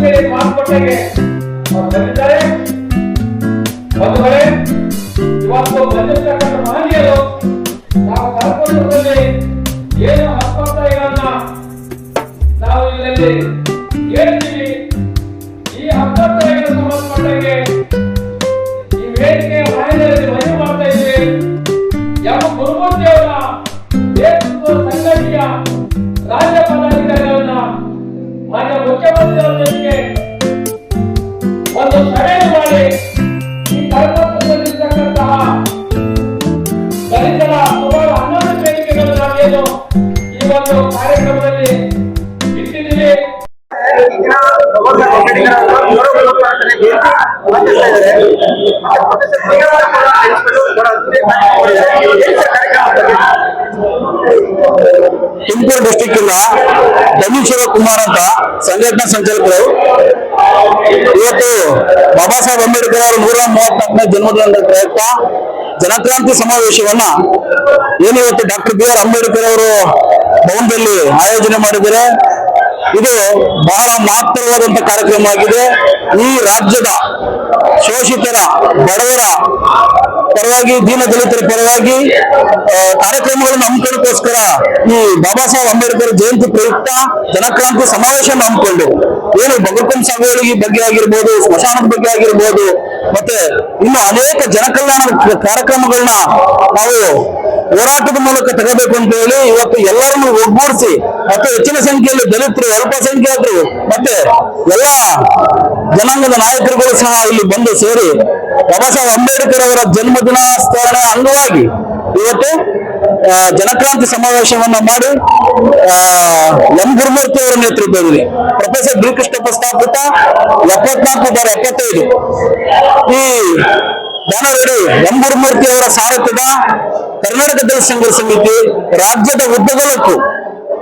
ಮಟ್ಟಿಗೆ ಅವರು ಬಂದಿದ್ದಾರೆ. ಇವತ್ತು ಏನು ನಾವು ಹೇಳ್ತೀವಿ. ಈ ಹಸ್ತೋತ್ಸಾಹಗಳ ಸಂಬಂಧಪಟ್ಟಂಗೆ ಈ ವೇದಿಕೆಯ ಕಾರ್ಯಕ್ರಮದಲ್ಲಿ ಇಟ್ಟಿದ್ದೀವಿ ತುಮಕೂರು ಡಿಸ್ಟಿಕ್ ಇಂದ ಧನೀಶ್ವರ ಅಂತ ಸಂಘಟನಾ ಸಂಚಾಲಕರು. ಇವತ್ತು ಬಾಬಾ ಸಾಹೇಬ್ ಅಂಬೇಡ್ಕರ್ ಅವರ ನೂರ ಮೂವತ್ನಾಲ್ಕನೇ ಜನ್ಮದಿನದ ಪ್ರಯುಕ್ತ ಜನಕ್ರಾಂತಿ ಸಮಾವೇಶವನ್ನ ಏನು ಇವತ್ತು ಡಾಕ್ಟರ್ ಬಿ ಆರ್ ಅಂಬೇಡ್ಕರ್ ಅವರು ಭವನದಲ್ಲಿ ಆಯೋಜನೆ ಮಾಡಿದರೆ ಇದು ಬಹಳ ಮಹತ್ತರವಾದಂತ ಕಾರ್ಯಕ್ರಮ ಆಗಿದೆ. ಈ ರಾಜ್ಯದ ಶೋಷಿತರ, ಬಡವರ ಪರವಾಗಿ, ದೀನ ದಲಿತರ ಪರವಾಗಿ ಕಾರ್ಯಕ್ರಮಗಳನ್ನು ಹಮ್ಮಿಕೊಳ್ಳೋಕ್ಕೋಸ್ಕರ ಈ ಬಾಬಾ ಸಾಹೇಬ್ ಅಂಬೇಡ್ಕರ್ ಜಯಂತಿ ಪ್ರಯುಕ್ತ ಜನಕ್ರಾಂತಿ ಸಮಾವೇಶವನ್ನು ಹಮ್ಮಿಕೊಂಡು ಏನು ಬಗರ್ಕಂ ಸಾಗುವಳಿಗೆ ಬಗ್ಗೆ ಆಗಿರ್ಬೋದು, ಸ್ಮಶಾನದ ಬಗ್ಗೆ ಆಗಿರ್ಬೋದು, ಮತ್ತೆ ಇನ್ನು ಅನೇಕ ಜನಕಲ್ಯಾಣ ಕಾರ್ಯಕ್ರಮಗಳನ್ನ ನಾವು ಹೋರಾಟದ ಮೂಲಕ ತಗೋಬೇಕು ಅಂತ ಹೇಳಿ ಇವತ್ತು ಎಲ್ಲರನ್ನು ಒಗ್ಗೂಡಿಸಿ ಮತ್ತೆ ಹೆಚ್ಚಿನ ಸಂಖ್ಯೆಯಲ್ಲಿ ದಲಿತರು ಅಲ್ಪಸಂಖ್ಯಾತರು ಮತ್ತೆ ಎಲ್ಲ ಜನಾಂಗದ ನಾಯಕರುಗಳು ಸಹ ಇಲ್ಲಿ ಬಂದು ಸೇರಿ ಬಾಬಾ ಅಂಬೇಡ್ಕರ್ ಅವರ ಜನ್ಮದಿನ ಸ್ಮರಣೆ ಅಂಗವಾಗಿ ಇವತ್ತು ಜನಕ್ರಾಂತಿ ಸಮಾವೇಶವನ್ನ ಮಾಡಿ ಎಂ. ಗುರುಮೂರ್ತಿ ಅವರ ನೇತೃತ್ವದಲ್ಲಿ ಪ್ರೊಫೆಸರ್ ಬಿಲ್ಕೃಷ್ಣಪ್ಪ ಸ್ಥಾಪಿತ ಎಪ್ಪತ್ನಾಲ್ಕು ಬಾರ ಎಪ್ಪತ್ತೈದು ಈ ದಾನವೇಡಿ ಎಂ. ಗುರುಮೂರ್ತಿ ಅವರ ಸಾರಥ್ಯದ ಕರ್ನಾಟಕ ದಲಿತ ಸಂಘರ್ಷ ಸಮಿತಿ ರಾಜ್ಯದ ಉದ್ದಗಲಕ್ಕೂ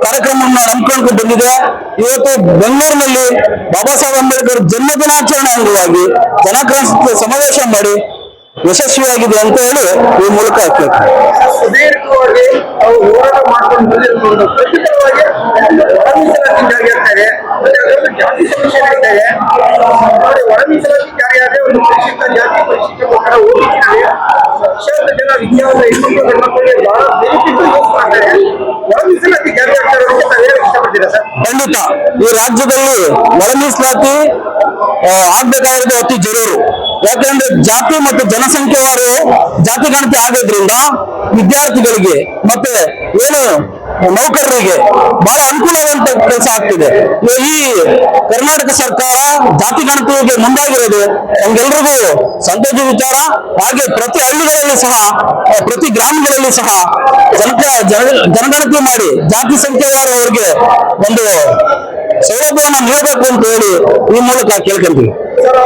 ಕಾರ್ಯಕ್ರಮವನ್ನು ಹಮ್ಮಿಕೊಂಡು ಬಂದಿದೆ. ಇವತ್ತು ಬೆಂಗಳೂರಿನಲ್ಲಿ ಬಾಬಾ ಸಾಹೇಬ್ ಅಂಬೇಡ್ಕರ್ ಜನ್ಮ ದಿನಾಚರಣೆ ಅಂಗವಾಗಿ ಜನಕ್ರಾಂತಿ ಸಮಾವೇಶ ಮಾಡಿ ಯಶಸ್ವಿಯಾಗಿದೆ ಅಂತ ಹೇಳಿ ಈ ಮೂಲಕ ಖಂಡಿತ. ಈ ರಾಜ್ಯದಲ್ಲಿ ಒಳ ಮೀಸಲಾತಿ ಆಗ್ಬೇಕಾಗಿರೋದು ಅತಿ ಜರೂರು. ಯಾಕಂದ್ರೆ ಜಾತಿ ಮತ್ತು ಜನಸಂಖ್ಯೆವಾರು ಜಾತಿ ಗಣತಿ ಆಗೋದ್ರಿಂದ ವಿದ್ಯಾರ್ಥಿಗಳಿಗೆ ಮತ್ತೆ ಏನು ನೌಕರರಿಗೆ ಬಹಳ ಅನುಕೂಲವಾದಂತ ಕೆಲಸ ಆಗ್ತಿದೆ. ಈ ಕರ್ನಾಟಕ ಸರ್ಕಾರ ಜಾತಿ ಗಣತಿಗೆ ಮುಂದಾಗಿರೋದು ನಮ್ಗೆಲ್ರಿಗೂ ಸಂತೋಷ ವಿಚಾರ. ಹಾಗೆ ಪ್ರತಿ ಹಳ್ಳಿಗಳಲ್ಲಿ ಸಹ, ಪ್ರತಿ ಗ್ರಾಮಗಳಲ್ಲಿ ಸಹ ಜನ- ಜನಗಣತಿ ಮಾಡಿ ಜಾತಿ ಸಂಖ್ಯೆವಾರು ಅವರಿಗೆ ಒಂದು ಸೌಲಭ್ಯವನ್ನು ನೀಡಬೇಕು ಅಂತ ಹೇಳಿ ಈ ಮೂಲಕ ಕೇಳ್ಕೊಂತೀವಿ. ಸರ್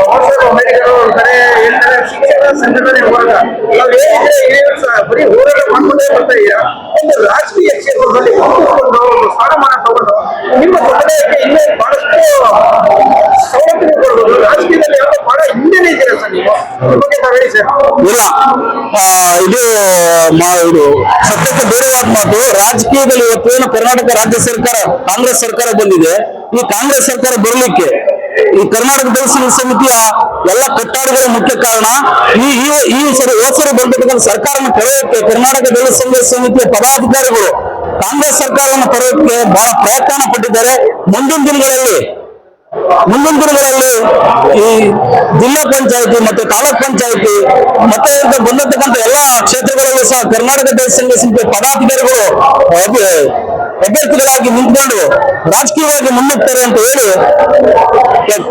ಬಾಬಾ ಸಾಹೇಬ್ ಅಂಬೇಡ್ಕರ್ ಅವರು ಹೇಳ್ತಾರೆ, ಶಿಕ್ಷಣ ಸಂಘಟನೆ ಇರುವಾಗ ನಾವು ಏನಿದ್ರೆ ಏನು ಸಹ ಬರೀ ಹೋರಾಟ ಮಾಡ್ಕೊಂಡೇ ಬರ್ತಾ ಇದೀರಾ? ಒಂದು ರಾಜಕೀಯ ಕ್ಷೇತ್ರದಲ್ಲಿ ಒಂದು ಸ್ಥಾನಮಾನ ತಗೊಂಡು ನಿಮ್ಮ ಸಮುದಾಯಕ್ಕೆ ಇನ್ನೂ ಬಹಳಷ್ಟು ಸವಲತ್ತು ಕೊಡ್ಬೋದು. ರಾಜಕೀಯದಲ್ಲಿ ಯಾವಾಗ ಬಹಳ ಹಿಂದೆನೇ ಇದ್ದೀರಾ ಸರ್ ನೀವು? ಬಗ್ಗೆ ಸರ್. ಇಲ್ಲ ಇದು ಇದು ಸತ್ಯಕ್ಕೆ ಬೇರೆದಾದ ಮಾತು? ರಾಜಕೀಯದಲ್ಲಿ ಇವತ್ತು ಕರ್ನಾಟಕ ರಾಜ್ಯ ಸರ್ಕಾರ, ಕಾಂಗ್ರೆಸ್ ಸರ್ಕಾರ ಬಂದಿದೆ. ಈ ಕಾಂಗ್ರೆಸ್ ಸರ್ಕಾರ ಬರಲಿಕ್ಕೆ ಈ ಕರ್ನಾಟಕ ಸಂಘ ಸಮಿತಿಯ ಎಲ್ಲ ಕಟ್ಟಾಡುಗಳ ಮುಖ್ಯ ಕಾರಣ ಈ, ಈ- ಈ ಸರಿ ಹೋದ ಸರಿ ಸರ್ಕಾರವನ್ನು ಪಡೆಯೋಕ್ಕೆ ಕರ್ನಾಟಕ ಸಂಘ ಸಮಿತಿಯ ಪದಾಧಿಕಾರಿಗಳು ಕಾಂಗ್ರೆಸ್ ಸರ್ಕಾರವನ್ನು ಪಡೆಯೋಕ್ಕೆ ಬಹಳ ಪ್ರಯತ್ನ ಪಟ್ಟಿದ್ದಾರೆ. ಮುಂದಿನ ದಿನಗಳಲ್ಲಿ ಮುಂದಿನ ದಿನಗಳಲ್ಲಿ ಈ ಜಿಲ್ಲಾ ಪಂಚಾಯತಿ ಮತ್ತು ತಾಲೂಕ್ ಪಂಚಾಯತಿ ಮತ್ತೆ ಬಂದಿರತಕ್ಕಂಥ ಎಲ್ಲಾ ಕ್ಷೇತ್ರಗಳಲ್ಲೂ ಸಹ ಕರ್ನಾಟಕ ಸಂಘ ಸಮಿತಿ ಪದಾಧಿಕಾರಿಗಳು ಅಭ್ಯರ್ಥಿಗಳಾಗಿ ನಿಂತ್ಕೊಂಡು ರಾಜಕೀಯವಾಗಿ ಮುನ್ನುಗ್ತಾರೆ ಅಂತ ಹೇಳಿ